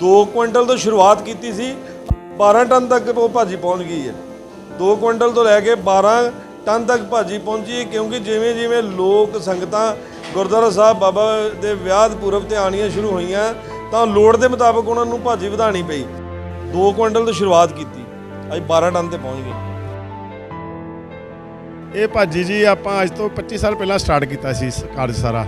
2 quintal ਤੋਂ ਸ਼ੁਰੂਆਤ ਕੀਤੀ ਸੀ 12 ਟਨ ਤੱਕ ਉਹ ਭਾਜੀ ਪਹੁੰਚ ਗਈ ਹੈ। 2 ਕੁਇੰਟਲ ਤੋਂ ਲੈ ਕੇ 12 ਟਨ ਤੱਕ ਭਾਜੀ ਪਹੁੰਚੀ ਕਿਉਂਕਿ ਜਿਵੇਂ ਜਿਵੇਂ ਲੋਕ ਸੰਗਤਾਂ ਗੁਰਦੁਆਰਾ ਸਾਹਿਬ ਬਾਬਾ ਦੇ ਵਿਆਹ ਪੁਰਬ ਤੇ ਆਣੀਆਂ ਸ਼ੁਰੂ ਹੋਈਆਂ, ਤਾਂ ਲੋੜ ਦੇ ਮੁਤਾਬਕ ਉਹਨਾਂ ਨੂੰ ਭਾਜੀ ਵਧਾਣੀ ਪਈ। 2 ਕੁਇੰਟਲ ਤੋਂ ਸ਼ੁਰੂਆਤ ਕੀਤੀ, ਅੱਜ 12 ਟਨ ਤੇ ਪਹੁੰਚ ਗਏ। ਇਹ ਭਾਜੀ ਜੀ ਆਪਾਂ ਅੱਜ ਤੋਂ 25 ਸਾਲ ਪਹਿਲਾਂ ਸਟਾਰਟ ਕੀਤਾ ਸੀ ਕਾਰਜ ਸਾਰਾ।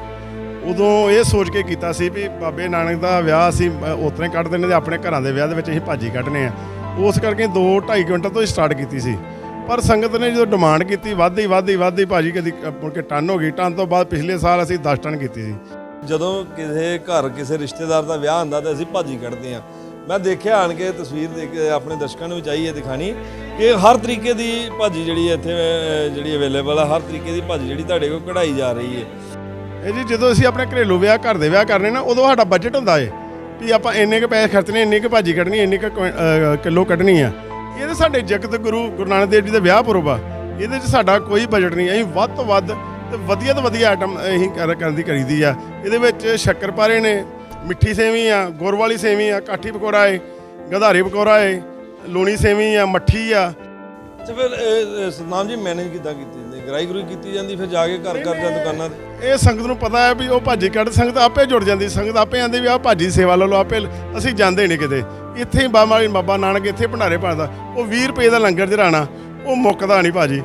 ਉਦੋਂ ਇਹ ਸੋਚ ਕੇ ਕੀਤਾ ਸੀ ਵੀ ਬਾਬੇ ਨਾਨਕ ਦਾ ਵਿਆਹ ਅਸੀਂ ਉਤਰੇ ਕੱਢਦੇ ਨੇ ਤੇ ਆਪਣੇ ਘਰਾਂ ਦੇ ਵਿਆਹ ਦੇ ਵਿੱਚ ਅਸੀਂ ਭਾਜੀ ਕੱਢਨੇ ਆ। ਉਸ ਕਰਕੇ 2 2.5 ਕੁਇੰਟਲ ਤੋਂ ਹੀ ਸਟਾਰਟ ਕੀਤੀ ਸੀ। ਪਰ ਸੰਗਤ ਨੇ ਜਦੋਂ ਡਿਮਾਂਡ ਕੀਤੀ ਵੱਧਦੀ ਵੱਧਦੀ ਵੱਧਦੀ ਭਾਜੀ ਕਦੀ ਅ, ਮੁੜ ਕੇ ਟਨ ਹੋ ਗਈ। ਟਨ ਤੋਂ ਬਾਅਦ ਪਿਛਲੇ ਸਾਲ ਅਸੀਂ 10 ਟਨ ਕੀਤੀ ਸੀ। ਜਦੋਂ ਕਿਸੇ ਘਰ ਕਿਸੇ ਰਿਸ਼ਤੇਦਾਰ ਦਾ ਵਿਆਹ ਹੁੰਦਾ ਤਾਂ ਅਸੀਂ ਭਾਜੀ ਕੱਢਦੇ ਆ। ਮੈਂ ਦੇਖਿਆ ਆਣ ਕੇ ਤਸਵੀਰ ਦੇਖ ਕੇ ਆਪਣੇ ਦਰਸ਼ਕਾਂ ਨੂੰ ਵੀ ਚਾਹੀਏ ਦਿਖਾਣੀ ਕਿ ਹਰ ਤਰੀਕੇ ਦੀ ਭਾਜੀ ਜਿਹੜੀ ਇੱਥੇ ਜਿਹੜੀ ਅਵੇਲੇਬਲ ਆ ਹਰ ਤਰੀਕੇ ਦੀ ਭਾਜੀ ਜਿਹੜੀ ਤੁਹਾਡੇ ਕੋਲ ਕਢਾਈ ਜਾ ਰਹੀ ਹੈ। ਇਹ ਜੀ ਜਦੋਂ ਅਸੀਂ ਆਪਣੇ ਘਰੇਲੂ ਵਿਆਹ ਘਰ ਦੇ ਵਿਆਹ ਕਰਨੇ ਨਾ, ਉਦੋਂ ਸਾਡਾ ਬਜਟ ਹੁੰਦਾ ਏ। ਵੀ ਆਪਾਂ ਇੰਨੇ ਕੁ ਪੈਸੇ ਖਰਚਣੇ, ਇੰਨੀ ਕੁ ਭਾਜੀ ਕੱਢਣੀ, ਇੰਨੇ ਕੁ ਕੁਇੰ- ਕਿਲੋ ਕੱਢਣੀ ਆ। ਇਹਦੇ ਸਾਡੇ ਜਗਤ ਗੁਰੂ ਗੁਰੂ ਨਾਨਕ ਦੇਵ ਜੀ ਦੇ ਵਿਆਹ ਪੁਰਬ ਆ। ਇਹਦੇ 'ਚ ਸਾਡਾ ਕੋਈ ਬਜਟ ਨਹੀਂ। ਅਸੀਂ ਵੱਧ ਤੋਂ ਵੱਧ ਤੇ ਵਧੀਆ ਤੋਂ ਵਧੀਆ ਆਈਟਮ ਅਸੀਂ ਕਰਨ ਦੀ ਕਰੀਦੀ ਆ। ਇਹਦੇ ਵਿੱਚ ਸ਼ੱਕਰਪਾਰੇ ਨੇ, ਮਿੱਠੀ ਸੇਵੀ ਆ, ਗੁੜ ਵਾਲੀ ਸੇਵੀ ਆ, ਕਾਠੀ ਪਕੌੜਾ ਏ, ਗਧਾਰੀ ਪਕੌੜਾ ਏ, ਲੂਣੀ ਸੇਵੀ ਆ, ਮੱਠੀ ਆ। ਅੱਛਾ ਫਿਰ ਸਤਨਾਮ ਜੀ ਮੈਨੇਜ ਕਿੱਦਾਂ ਕੀਤੀ? ਗਰਾਈ ਗਰੂਈ ਕੀਤੀ ਜਾਂਦੀ ਫਿਰ ਜਾ ਕੇ ਘਰ ਘਰ ਜਾਂ ਦੁਕਾਨਾਂ ਤੇ। ਇਹ ਸੰਗਤ ਨੂੰ ਪਤਾ ਹੈ ਵੀ ਉਹ ਭਾਜੀ ਕੱਢ ਸੰਗਤ ਆਪੇ ਜੁੜ ਜਾਂਦੀ ਸੰਗਤ ਆਪੇ ਆਂਦੀ ਵੀ ਆ ਭਾਜੀ ਸੇਵਾ ਲੈ ਲਓ ਆਪੇ ਅਸੀਂ ਜਾਂਦੇ ਨਹੀਂ ਕਿਤੇ। ਇੱਥੇ ਹੀ ਬਾਬਾ ਬਾਬਾ ਨਾਨਕ ਇੱਥੇ ਭੰਡਾਰੇ ਪਾਉਂਦਾ ਉਹ 20 ਰੁਪਏ ਦਾ ਲੰਗਰ ਜਰਾਣਾ ਉਹ ਮੁੱਕਦਾ ਨਹੀਂ ਭਾਜੀ।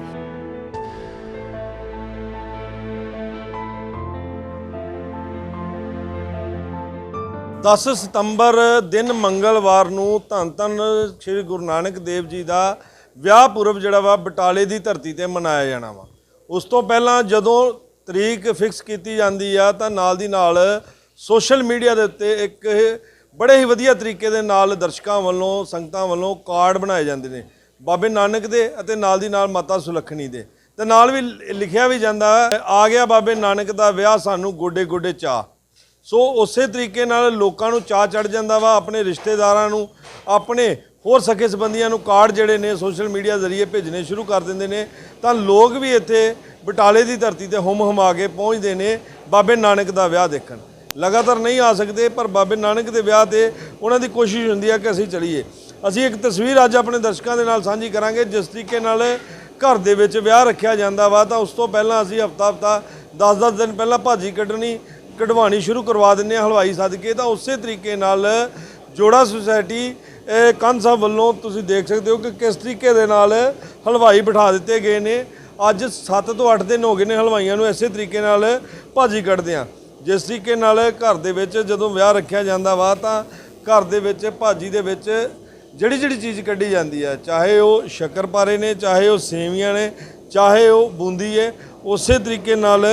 ਦਸ ਸਤੰਬਰ ਦਿਨ ਮੰਗਲਵਾਰ ਨੂੰ ਧੰਨ ਧੰਨ ਸ੍ਰੀ ਗੁਰੂ ਨਾਨਕ ਦੇਵ ਜੀ ਦਾ ਵਿਆਹ ਪੁਰਬ ਜਿਹੜਾ ਵਾ ਬਟਾਲੇ ਦੀ ਧਰਤੀ ਤੇ ਮਨਾਇਆ ਜਾਣਾ ਵਾ। ਉਸ ਤੋਂ ਪਹਿਲਾਂ ਜਦੋਂ ਤਰੀਕ ਫਿਕਸ ਕੀਤੀ ਜਾਂਦੀ ਆ ਤਾਂ ਨਾਲ ਦੀ ਨਾਲ ਸੋਸ਼ਲ ਮੀਡੀਆ ਦੇ ਉੱਤੇ ਇੱਕ ਬੜੇ ਹੀ ਵਧੀਆ ਤਰੀਕੇ ਦੇ ਨਾਲ ਦਰਸ਼ਕਾਂ ਵੱਲੋਂ, ਸੰਗਤਾਂ ਵੱਲੋਂ ਕਾਰਡ ਬਣਾਏ ਜਾਂਦੇ ਨੇ, ਬਾਬੇ ਨਾਨਕ ਦੇ ਅਤੇ ਨਾਲ ਦੀ ਨਾਲ ਮਾਤਾ ਸੁਲੱਖਣੀ ਦੇ। ਤੇ ਨਾਲ ਵੀ ਲਿਖਿਆ ਵੀ ਜਾਂਦਾ, ਆ ਗਿਆ ਬਾਬੇ ਨਾਨਕ ਦਾ ਵਿਆਹ ਸਾਨੂੰ ਗੋਡੇ ਗੋਡੇ ਚਾਹ। ਸੋ ਉਸੇ ਤਰੀਕੇ ਨਾਲ ਲੋਕਾਂ ਨੂੰ ਚਾਹ ਚੜ ਜਾਂਦਾ ਵਾ, ਆਪਣੇ ਰਿਸ਼ਤੇਦਾਰਾਂ ਨੂੰ, ਆਪਣੇ ਹੋਰ ਸਕੇ ਸੰਬੰਧੀਆਂ ਨੂੰ ਕਾਰਡ ਜਿਹੜੇ ਨੇ ਸੋਸ਼ਲ ਮੀਡੀਆ ਜ਼ਰੀਏ ਭੇਜਣੇ ਸ਼ੁਰੂ ਕਰ ਦਿੰਦੇ ਨੇ। ਤਾਂ ਲੋਕ ਵੀ ਇੱਥੇ ਬਟਾਲੇ ਦੀ ਧਰਤੀ ਤੇ ਹੁਮ ਹੁਮਾ ਕੇ ਪਹੁੰਚਦੇ ਨੇ, ਬਾਬੇ ਨਾਨਕ ਦਾ ਵਿਆਹ ਦੇਖਣ। ਲਗਾਤਾਰ ਨਹੀਂ ਆ ਸਕਦੇ, ਪਰ ਬਾਬੇ ਨਾਨਕ ਦੇ ਵਿਆਹ ਤੇ ਉਹਨਾਂ ਦੀ ਕੋਸ਼ਿਸ਼ ਹੁੰਦੀ ਆ ਕਿ ਅਸੀਂ ਚਲੀਏ। ਅਸੀਂ ਇੱਕ ਤਸਵੀਰ ਅੱਜ ਆਪਣੇ ਦਰਸ਼ਕਾਂ ਦੇ ਨਾਲ ਸਾਂਝੀ ਕਰਾਂਗੇ, ਜਿਸ ਤਰੀਕੇ ਨਾਲ ਘਰ ਦੇ ਵਿੱਚ ਵਿਆਹ ਰੱਖਿਆ ਜਾਂਦਾ ਵਾ। ਤਾਂ ਉਸ ਤੋਂ ਪਹਿਲਾਂ ਅਸੀਂ ਹਫਤਾ ਹਫਤਾ 10-10 ਦਿਨ ਪਹਿਲਾਂ ਭਾਜੀ ਕੱਢਣੀ ਕਢਵਾਣੀ ਸ਼ੁਰੂ ਕਰਵਾ ਦਿੰਦੇ ਆ ਹਲਵਾਈ ਸਦਕੇ, ਤਾਂ ਉਸੇ ਤਰੀਕੇ ਨਾਲ ਜੋੜਾ ਸੁਸਾਇਟੀ, ਇਹ ਕੰਨ ਸਾਹਿਬ ਵੱਲੋਂ ਤੁਸੀਂ ਦੇਖ ਸਕਦੇ ਹੋ ਕਿ ਕਿਸ ਤਰੀਕੇ ਦੇ ਨਾਲ ਹਲਵਾਈ ਬਿਠਾ ਦਿੱਤੇ ਗਏ ਨੇ। ਅੱਜ 7 ਤੋਂ 8 ਦਿਨ ਹੋ ਗਏ ਨੇ ਹਲਵਾਈਆਂ ਨੂੰ ਇਸੇ ਤਰੀਕੇ ਨਾਲ ਭਾਜੀ ਕੱਢਦੇ ਆ ਜਿਸ ਤਰੀਕੇ ਨਾਲ ਘਰ ਦੇ ਵਿੱਚ ਜਦੋਂ ਵਿਆਹ ਰੱਖਿਆ ਜਾਂਦਾ ਵਾ, ਤਾਂ ਘਰ ਦੇ ਵਿੱਚ ਭਾਜੀ ਦੇ ਵਿੱਚ ਜਿਹੜੀ ਜਿਹੜੀ ਚੀਜ਼ ਕੱਢੀ ਜਾਂਦੀ ਹੈ, ਚਾਹੇ ਉਹ ਸ਼ੱਕਰਪਾਰੇ ਨੇ, ਚਾਹੇ ਉਹ ਸੇਵੀਆਂ ਨੇ, ਚਾਹੇ ਉਹ ਬੂੰਦੀ ਹੈ, ਉਸੇ ਤਰੀਕੇ ਨਾਲ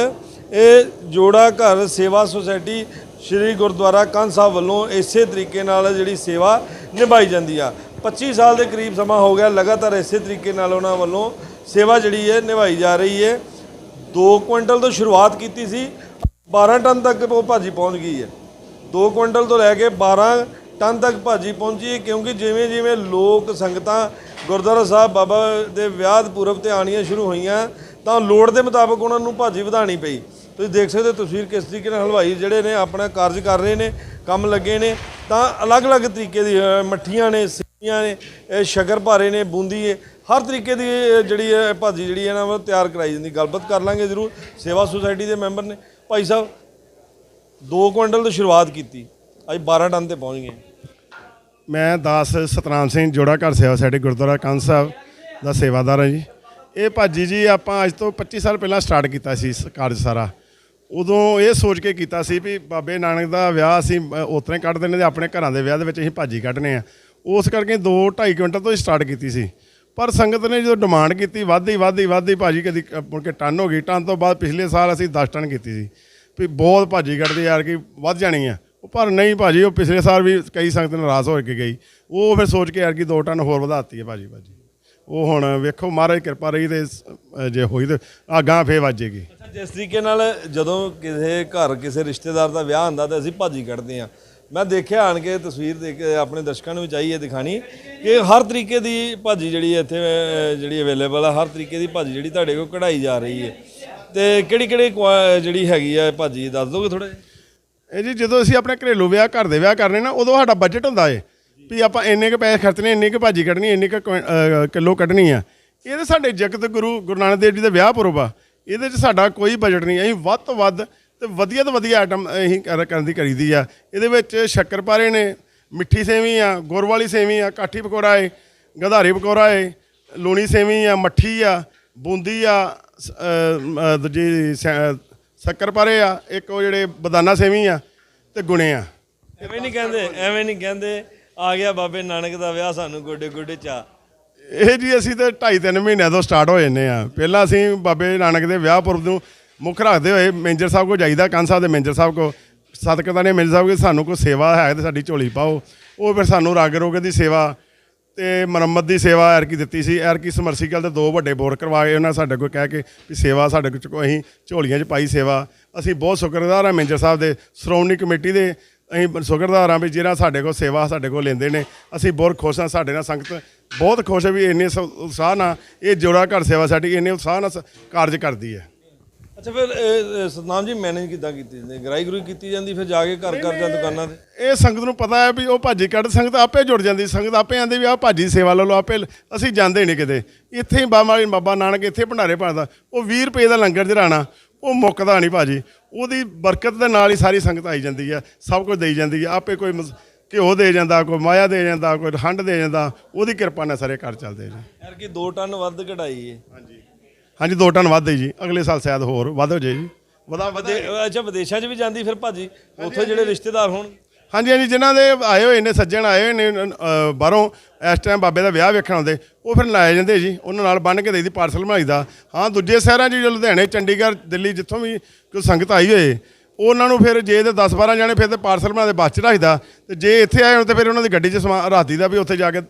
ਇਹ ਜੋੜਾ ਘਰ ਸੇਵਾ ਸੁਸਾਇਟੀ ਸ਼੍ਰੀ ਗੁਰਦੁਆਰਾ ਕੰਨ ਸਾਹਿਬ ਵੱਲੋਂ ਇਸੇ ਤਰੀਕੇ ਨਾਲ ਜਿਹੜੀ ਸੇਵਾ ਨਿਭਾਈ ਜਾਂਦੀ ਆ। 25 ਸਾਲ ਦੇ ਕਰੀਬ ਸਮਾਂ ਹੋ ਗਿਆ, ਲਗਾਤਾਰ ਇਸੇ ਤਰੀਕੇ ਨਾਲ ਉਹਨਾਂ ਵੱਲੋਂ ਸੇਵਾ ਜਿਹੜੀ ਹੈ ਨਿਭਾਈ ਜਾ ਰਹੀ ਹੈ 2 ਕੁਇੰਟਲ ਤੋਂ ਸ਼ੁਰੂਆਤ ਕੀਤੀ ਸੀ 12 ਟਨ ਤੱਕ ਉਹ ਭਾਜੀ ਪਹੁੰਚ ਗਈ ਹੈ 2 ਕੁਇੰਟਲ ਤੋਂ ਲੈ ਕੇ 12 ਟਨ ਤੱਕ ਭਾਜੀ ਪਹੁੰਚੀ ਹੈ ਕਿਉਂਕਿ ਜਿਵੇਂ ਜਿਵੇਂ ਲੋਕ ਸੰਗਤਾਂ ਗੁਰਦੁਆਰਾ ਸਾਹਿਬ ਬਾਬਾ ਦੇ ਵਿਆਹ ਪੁਰਬ ਤੇ ਆਣੀਆਂ ਸ਼ੁਰੂ ਹੋਈਆਂ, ਤਾਂ ਲੋੜ ਦੇ ਮੁਤਾਬਕ ਉਹਨਾਂ ਨੂੰ ਭਾਜੀ ਵਧਾਣੀ ਪਈ। ਤੁਸੀਂ ਦੇਖ ਸਕਦੇ ਹੋ ਤਸਵੀਰ ਕਿਸ ਤਰੀਕੇ ਨਾਲ ਹਲਵਾਈ ਜਿਹੜੇ ਨੇ ਆਪਣਾ ਕਾਰਜ ਕਰ ਰਹੇ ਨੇ, ਕੰਮ ਲੱਗੇ ਨੇ। ਤਾਂ ਅਲੱਗ-ਅਲੱਗ ਤਰੀਕੇ ਦੀ ਮੱਠੀਆਂ ਨੇ ਸੇਵੀਆਂ ਨੇ, ਇਹ ਭਾਰੇ ਨੇ, ਬੂੰਦੀ ਹੈ ਹਰ ਤਰੀਕੇ ਦੀ ਜਿਹੜੀ ਹੈ ਭਾਜੀ ਜਿਹੜੀ ਹੈ ਨਾ, ਉਹ ਤਿਆਰ ਕਰਾਈ ਜਾਂਦੀ। ਗੱਲਬਾਤ ਕਰ ਲਾਂਗੇ ਜ਼ਰੂਰ। ਸੇਵਾ ਸੁਸਾਇਟੀ ਦੇ ਮੈਂਬਰ ਨੇ। ਭਾਈ ਸਾਹਿਬ 2 ਕੁਇੰਟਲ ਤੋਂ ਸ਼ੁਰੂਆਤ ਕੀਤੀ। ਅੱਜ 12 ਟਨ ਤੇ ਪਹੁੰਚ ਗਏ। ਮੈਂ ਦਾਸ ਸਤਨਾਮ ਸਿੰਘ ਜੋੜਾ ਘਰ ਸੇਵਾ ਸਾਡੇ ਗੁਰਦੁਆਰਾ ਕੰਨ ਸਾਹਿਬ ਦਾ ਸੇਵਾਦਾਰ ਹਾਂ ਜੀ। ਇਹ ਭਾਜੀ ਜੀ, ਆਪਾਂ ਅੱਜ ਤੋਂ 25 ਸਾਲ ਪਹਿਲਾਂ ਸਟਾਰਟ ਕੀਤਾ ਸੀ ਇਸ ਕਾਰਜ ਸਾਰਾ। ਉਦੋਂ ਇਹ ਸੋਚ ਕੇ ਕੀਤਾ ਸੀ ਵੀ ਬਾਬੇ ਨਾਨਕ ਦਾ ਵਿਆਹ ਅਸੀਂ ਉਤਰੇ ਕੱਢਦੇ ਨੇ ਤੇ ਆਪਣੇ ਘਰਾਂ ਦੇ ਵਿਆਹ ਦੇ ਵਿੱਚ ਅਸੀਂ ਭਾਜੀ ਕੱਢਨੇ ਆ। ਉਸ ਕਰਕੇ 2 2.5 ਕੁਇੰਟਲ ਤੋਂ ਹੀ ਸਟਾਰਟ ਕੀਤੀ ਸੀ। ਪਰ ਸੰਗਤ ਨੇ ਜਦੋਂ ਡਿਮਾਂਡ ਕੀਤੀ ਵੱਧਦੀ ਵੱਧਦੀ ਵੱਧਦੀ ਭਾਜੀ ਕਦੀ ਅ, ਮੁੜ ਕੇ ਟਨ ਹੋ ਗਈ। ਟਨ ਤੋਂ ਬਾਅਦ ਪਿਛਲੇ ਸਾਲ ਅਸੀਂ 10 ਟਨ ਕੀਤੀ ਸੀ। ਵੀ ਬਹੁਤ ਭਾਜੀ ਕੱਢਦੇ ਯਾਰ ਕਿ ਵੱਧ ਜਾਣੀ ਆ। ਉਹ ਪਰ ਨਹੀਂ ਭਾਜੀ ਉਹ ਪਿਛਲੇ ਸਾਲ ਵੀ ਕਈ ਸੰਗਤ ਨਾਰਾਜ਼ ਹੋ ਕੇ ਗਈ। ਉਹ ਫਿਰ ਸੋਚ ਕੇ ਯਾਰ ਕਿ 2 ਟਨ ਹੋਰ ਵਧਾਤੀ ਹੈ ਭਾਜੀ ਭਾਜੀ। ਉਹ ਹੁਣ ਵੇਖੋ ਮਹਾਰਾਜ ਕਿਰਪਾ ਰਹੀ ਤੇ ਅ, ਜੇ ਹੋਈ ਤੇ ਆ ਗਾਂ ਫੇਰ ਵੱਜੇਗੀ। ਅੱਛਾ ਜਿਸ ਤਰੀਕੇ ਨਾਲ ਜਦੋਂ ਕਿਸੇ ਘਰ ਕਿਸੇ ਰਿਸ਼ਤੇਦਾਰ ਦਾ ਵਿਆਹ ਹੁੰਦਾ ਤਾਂ ਅਸੀਂ ਭਾਜੀ ਕੱਢਦੇ ਆ ਮੈਂ ਦੇਖਿਆ ਆਣ ਕੇ ਤਸਵੀਰ ਦੇਖ ਕੇ ਆਪਣੇ ਦਰਸ਼ਕਾਂ ਨੂੰ ਵੀ ਚਾਹੀਏ ਦਿਖਾਣੀ ਕਿ ਹਰ ਤਰੀਕੇ ਦੀ ਭਾਜੀ ਜਿਹੜੀ ਹੈ ਇੱਥੇ ਅਹ, ਜਿਹੜੀ ਅਵੇਲੇਬਲ ਆ ਹਰ ਤਰੀਕੇ ਦੀ ਭਾਜੀ ਜਿਹੜੀ ਤੁਹਾਡੇ ਕੋਲ ਕਢਾਈ ਜਾ ਰਹੀ ਹੈ। ਤੇ ਕਿਹੜੀ ਕਿਹੜੀ ਕੁਆ- ਜਿਹੜੀ ਹੈਗੀ ਆ ਭਾਜੀ ਦੱਸ ਦੋਗੇ ਥੋੜਾ ਜਿਹਾ? ਇਹ ਜੀ ਜਦੋਂ ਅਸੀਂ ਆਪਣੇ ਘਰੇਲੂ ਵਿਆਹ ਘਰ ਦੇ ਵਿਆਹ ਕਰਨੇ ਨਾ ਉਦੋਂ ਸਾਡਾ ਬਜਟ ਹੁੰਦਾ ਏ। ਵੀ ਆਪਾਂ ਇੰਨੇ ਕੁ ਪੈਸੇ ਖਰਚਣੇ, ਇੰਨੀ ਕੁ ਭਾਜੀ ਕੱਢਣੀ, ਇੰਨੀ ਕੁ ਕੁਇੰ- ਕਿਲੋ ਕੱਢਣੀ ਆ। ਇਹ ਤਾਂ ਸਾਡੇ ਜਗਤ ਗੁਰੂ ਗੁਰੂ ਨਾਨਕ ਦੇਵ ਜੀ ਦਾ ਵਿਆਹ ਪੁਰਬ ਆ। ਇਹਦੇ 'ਚ ਸਾਡਾ ਕੋਈ ਬਜਟ ਨਹੀਂ। ਅਸੀਂ ਵੱਧ ਤੋਂ ਵੱਧ ਤੇ ਵਧੀਆ ਤੋਂ ਵਧੀਆ ਆਈਟਮ ਅਸੀਂ ਕਰਨ ਦੀ ਕਰੀਦੀ ਆ। ਇਹਦੇ ਵਿੱਚ ਸ਼ੱਕਰਪਾਰੇ ਨੇ, ਮਿੱਠੀ ਸੇਵੀ ਆ, ਗੁੜ ਵਾਲੀ ਸੇਵੀ ਆ, ਕਾਠੀ ਪਕੌੜਾ ਏ, ਗਧਾਰੀ ਪਕੌੜਾ ਏ, ਲੂਣੀ ਸੇਵੀ ਆ, ਮੱਠੀ ਆ, ਬੂੰਦੀ ਆ, ਸ- ਦੂਜੀ ਸ- ਸ਼ੱਕਰਪਾਰੇ ਆ, ਇੱਕ ਉਹ ਜਿਹੜੇ ਬਦਾਨਾ ਸੇਵੀ ਆ ਤੇ ਗੁਣੇ ਆ। ਐਵੇਂ ਨਹੀਂ ਕਹਿੰਦੇ, ਐਵੇਂ ਨਹੀਂ ਕਹਿੰਦੇ। ਆ ਗਿਆ ਬਾਬੇ ਨਾਨਕ ਦਾ ਵਿਆਹ ਸਾਨੂੰ ਗੋਡੇ ਗੋਡੇ ਚਾ ਇਹ ਜੀ ਅਸੀਂ ਤਾਂ 2.5 3 ਮਹੀਨਿਆਂ ਤੋਂ ਸਟਾਰਟ ਹੋ ਜੰਨੇ ਆ ਪਹਿਲਾਂ ਅਸੀਂ ਬਾਬੇ ਨਾਨਕ ਦੇ ਵਿਆਹ ਪੁਰਬ ਨੂੰ ਮੁੱਖ ਰੱਖਦੇ ਹੋਏ ਮੈਨੇਜਰ ਸਾਹਿਬ ਕੋ ਜਾਈਦਾ, ਕੰਨ ਸਾਹਿਬ ਦੇ ਮੇਜਰ ਸਾਹਿਬ ਕੋ ਸਤਿਕਤਾ ਨੇ ਮੇਜਰ ਸਾਹਿਬ ਕਿ ਸਾਨੂੰ ਕੋਈ ਸੇਵਾ ਹੈ ਤੇ ਸਾਡੀ ਝੋਲੀ ਪਾਓ। ਉਹ ਫਿਰ ਸਾਨੂੰ ਰਾਗ ਰੋਗ ਦੀ ਸੇਵਾ ਤੇ ਮੁਰੰਮਤ ਦੀ ਸੇਵਾ ਐਰਕੀ ਦਿੱਤੀ ਸੀ। ਐਰਕੀ ਸਮਰਸੀਕਲ ਦੇ ਦੋ ਵੱਡੇ ਬੋਰ ਕਰਵਾ ਕੇ ਉਹਨਾਂ ਸਾਡੇ ਕੋਲ ਕਹਿ ਕੇ ਵੀ ਸੇਵਾ ਸਾਡੇ ਕੋਲ ਅਸੀਂ ਝੋਲੀਆਂ 'ਚ ਪਾਈ ਸੇਵਾ। ਅਸੀਂ ਬਹੁਤ ਸ਼ੁਕਰਗੁਜ਼ਾਰ ਹਾਂ ਮੇਜਰ ਸਾਹਿਬ ਦੇ, ਸ਼੍ਰੋਮਣੀ ਕਮੇਟੀ ਦੇ ਅਸੀਂ ਹਾਂ ਵੀ ਜਿਹੜਾ ਸਾਡੇ ਕੋਲ ਸੇਵਾ ਸਾਡੇ ਕੋਲ ਲੈਂਦੇ ਨੇ। ਅਸੀਂ ਬਹੁਤ ਖੁਸ਼ ਹਾਂ ਸਾਡੇ ਨਾਲ ਸੰਗਤ। ਬਹੁਤ ਖੁਸ਼ ਹੈ ਵੀ ਇੰਨੇ ਸ- ਉਤਸ਼ਾਹ ਨਾਲ ਇਹ ਜੋੜਾ ਘਰ ਸੇਵਾ ਸਾਡੀ ਇੰਨੇ ਉਤਸ਼ਾਹ ਨਾਲ ਸ- ਕਾਰਜ ਕਰਦੀ ਹੈ। ਅੱਛਾ ਫਿਰ ਇਹ- ਇਹ ਸਤਨਾਮ ਜੀ ਮੈਨੇਜ ਕਿੱਦਾਂ ਕੀਤੀ? ਜਾਂਦੀ ਗਰਾਈ ਗਰੂਈ ਕੀਤੀ ਜਾਂਦੀ ਫਿਰ ਜਾ ਕੇ ਘਰ ਘਰ ਜਾਂ ਦੁਕਾਨਾਂ ਤੇ? ਇਹ ਸੰਗਤ ਨੂੰ ਪਤਾ ਹੈ ਵੀ ਉਹ ਭਾਜੀ ਕੱਢ ਸੰਗਤ ਆਪੇ ਜੁੜ ਜਾਂਦੀ। ਸੰਗਤ ਆਪੇ ਆਂਦੀ ਵੀ ਆਹ ਭਾਜੀ ਸੇਵਾ ਲੈ ਲਓ ਆਪੇ ਲ- ਅਸੀਂ ਜਾਂਦੇ ਨਹੀਂ ਕਿਤੇ। ਇੱਥੇ ਹੀ ਬਾਬਾ ਬਾਬਾ ਨਾਨਕ ਇੱਥੇ ਭੰਡਾਰੇ ਪਾਉਂਦਾ ਉਹ 20 ਰੁਪਏ ਦਾ ਲੰਗਰ ਜਰਾਣਾ ਉਹ ਮੁੱਕਦਾ ਨਹੀਂ ਭਾਜੀ। ਉਹਦੀ ਬਰਕਤ ਦੇ ਨਾਲ ਹੀ ਸਾਰੀ ਸੰਗਤ ਆਈ ਜਾਂਦੀ ਹੈ ਸਭ ਕੁਝ ਦੇਈ ਜਾਂਦੀ ਹੈ ਆਪੇ ਕੋਈ ਘਿਓ ਦੇ ਜਾਂਦਾ ਕੋਈ ਮਾਇਆ ਦੇ ਜਾਂਦਾ ਕੋਈ ਹੰਡ ਦੇ ਜਾਂਦਾ ਉਹਦੀ ਕਿਰਪਾ ਨਾਲ ਸਾਰੇ ਘਰ ਚੱਲਦੇ ਨੇ ਯਾਰ ਕਿ 2 ਟਨ ਵੱਧ ਕਢਾਈ ਹੈ ਹਾਂਜੀ। ਦੋ ਟਨ ਵੱਧ ਹੈ ਜੀ। ਅਗਲੇ ਸਾਲ ਸ਼ਾਇਦ ਹੋਰ ਵੱਧ ਹੋ ਜਾਏ ਜੀ। ਵਧਾ ਵਧੇ ਅੱਛਾ ਵਿਦੇਸ਼ਾਂ 'ਚ ਵੀ ਜਾਂਦੀ ਫਿਰ ਭਾਜੀ? ਉੱਥੇ ਜਿਹੜੇ ਰਿਸ਼ਤੇਦਾਰ ਹੋਣ। ਹਾਂਜੀ ਹਾਂਜੀ ਜਿਨ੍ਹਾਂ ਦੇ ਆਏ ਹੋਏ ਨੇ ਸੱਜਣ ਆਏ ਹੋਏ ਨੇ ਅ, ਬਾਹਰੋਂ ਇਸ ਟਾਈਮ ਬਾਬੇ ਦਾ ਵਿਆਹ ਵੇਖਣ ਆਉਂਦੇ ਉਹ ਫਿਰ ਲਾਏ ਜਾਂਦੇ ਜੀ ਉਹਨਾਂ ਨਾਲ ਬੰਨ ਕੇ ਦੇਈਦੀ ਪਾਰਸਲ ਬਣਾਈਦਾ ਹਾਂ ਦੂਜੇ ਸ਼ਹਿਰਾਂ 'ਚ ਜੋ ਲੁਧਿਆਣੇ ਚੰਡੀਗੜ੍ਹ ਦਿੱਲੀ ਜਿੱਥੋਂ ਵੀ ਕੋਈ ਸੰਗਤ ਆਈ ਹੋਏ ਉਹਨਾਂ ਨੂੰ ਫਿਰ ਜੇ ਤੇ 10 12 ਜਾਣੇ ਫਿਰ ਤੇ ਪਾਰਸਲ ਬਣਾ ਕੇ ਬੱਸ 'ਚ ਰੱਖਦਾ। ਤੇ ਜੇ ਇੱਥੇ ਆਏ ਹੋਣ ਤੇ ਫਿਰ ਉਹਨਾਂ ਦੀ ਗੱਡੀ 'ਚ ਸਮਾਨ ਰਾਤੀ ਦਾ ਵੀ ਉੱਥੇ ਜਾ ਕੇ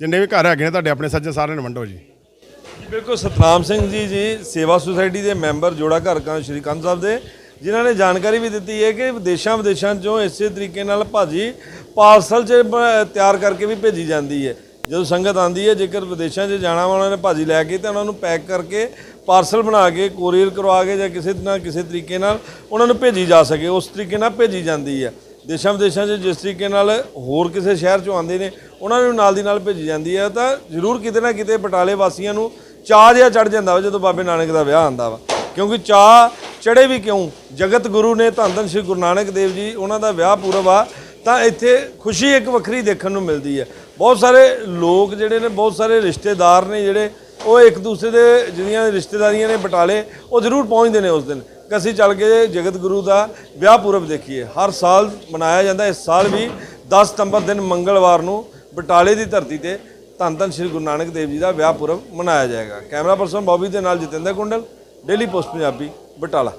ਜਿੰਨੇ ਵੀ ਘਰ ਹੈਗੇ ਨੇ ਤੁਹਾਡੇ ਆਪਣੇ ਸੱਜਣ ਸਾਰਿਆਂ ਨੂੰ ਵੰਡੋ ਜੀ। ਬਿਲਕੁਲ ਸਤਨਾਮ ਸਿੰਘ ਜੀ ਜੀ ਸੇਵਾ ਸੁਸਾਇਟੀ ਦੇ ਮੈਂਬਰ ਜੋੜਾ ਘਰ ਕਾਂ ਸ਼੍ਰੀ ਕੰਨ ਸਾਹਿਬ ਦੇ। ਜਿਨ੍ਹਾਂ ਨੇ ਜਾਣਕਾਰੀ ਵੀ ਦਿੱਤੀ ਹੈ ਕਿ ਵਿਦੇਸ਼ਾਂ ਵਿਦੇਸ਼ਾਂ 'ਚੋਂ ਇਸੇ ਤਰੀਕੇ ਨਾਲ ਭਾਜੀ ਪਾਰਸਲ 'ਚ ਤਿਆਰ ਕਰਕੇ ਵੀ ਭੇਜੀ ਜਾਂਦੀ ਹੈ। ਜਦੋਂ ਸੰਗਤ ਆਂਦੀ ਹੈ, ਜੇਕਰ ਵਿਦੇਸ਼ਾਂ 'ਚ ਜਾਣਾ ਵਾ, ਉਹਨਾਂ ਨੇ ਭਾਜੀ ਲੈ ਕੇ ਤਾਂ ਉਹਨਾਂ ਨੂੰ ਪੈਕ ਕਰਕੇ ਪਾਰਸਲ ਬਣਾ ਕੇ, ਕੋਰੀਅਰ ਕਰਵਾ ਕੇ ਜਾਂ ਕਿਸੇ ਨਾ ਕਿਸੇ ਤਰੀਕੇ ਨਾਲ ਉਹਨਾਂ ਨੂੰ ਭੇਜੀ ਜਾ ਸਕੇ। ਉਸ ਤਰੀਕੇ ਨਾਲ ਭੇਜੀ ਜਾਂਦੀ ਹੈ। ਦੇਸ਼ਾਂ ਵਿਦੇਸ਼ਾਂ 'ਚ ਜਿਸ ਤਰੀਕੇ ਨਾਲ ਹੋਰ ਕਿਸੇ ਸ਼ਹਿਰ 'ਚੋਂ ਆਉਂਦੇ ਨੇ, ਉਹਨਾਂ ਨੂੰ ਨਾਲ ਦੀ ਨਾਲ ਭੇਜੀ ਜਾਂਦੀ ਹੈ। ਤਾਂ ਜ਼ਰੂਰ ਕਿਤੇ ਨਾ ਕਿਤੇ ਬਟਾਲੇ ਵਾਸੀਆਂ ਨੂੰ ਚਾਹ ਜਿਹਾ ਚੜ ਜਾਂਦਾ ਵਾ, ਜਦੋਂ ਬਾਬੇ ਨਾਨਕ ਦਾ ਵਿਆਹ ਆਂਦਾ ਵਾ। ਕਿਉਂਕਿ ਚਾਹ ਚੜੇ ਵੀ ਕਿਉਂ? ਜਗਤ ਗੁਰੂ ਨੇ ਧੰਨ ਧੰਨ ਸ਼੍ਰੀ ਗੁਰੂ ਨਾਨਕ ਦੇਵ ਜੀ, ਉਹਨਾਂ ਦਾ ਵਿਆਹ ਪੂਰਬ ਆ, ਤਾਂ ਇੱਥੇ ਖੁਸ਼ੀ ਇੱਕ ਵੱਖਰੀ ਦੇਖਣ ਨੂੰ ਮਿਲਦੀ ਹੈ। ਬਹੁਤ ਸਾਰੇ ਲੋਕ ਜਿਹੜੇ ਨੇ, ਬਹੁਤ ਸਾਰੇ ਰਿਸ਼ਤੇਦਾਰ ਨੇ ਜਿਹੜੇ, ਉਹ ਇੱਕ ਦੂਸਰੇ ਦੇ ਜਿਹੜੀਆਂ ਰਿਸ਼ਤੇਦਾਰੀਆਂ ਨੇ ਬਟਾਲੇ, ਉਹ ਜ਼ਰੂਰ ਪਹੁੰਚਦੇ ਨੇ ਉਸ ਦਿਨ। ਅਸੀਂ ਚੱਲ ਕੇ ਜਗਤ ਗੁਰੂ ਦਾ ਵਿਆਹ ਪੂਰਬ ਦੇਖੀਏ। ਹਰ ਸਾਲ ਮਨਾਇਆ ਜਾਂਦਾ, ਇਸ ਸਾਲ ਵੀ 10 ਸਤੰਬਰ ਦਿਨ ਮੰਗਲਵਾਰ ਨੂੰ ਬਟਾਲੇ ਦੀ ਧਰਤੀ ਤੇ ਧੰਨ ਧੰਨ ਸ਼੍ਰੀ ਗੁਰੂ ਨਾਨਕ ਦੇਵ ਜੀ ਦਾ ਵਿਆਹ ਪੁਰਬ ਮਨਾਇਆ ਜਾਏਗਾ। ਕੈਮਰਾ ਪਰਸਨ ਬੌਬੀ ਦੇ ਨਾਲ ਜਤਿੰਦਰ ਕੁੰਡਲ, ਡੇਲੀ ਪੋਸਟ ਪੰਜਾਬੀ। ਬਟਾਲਾ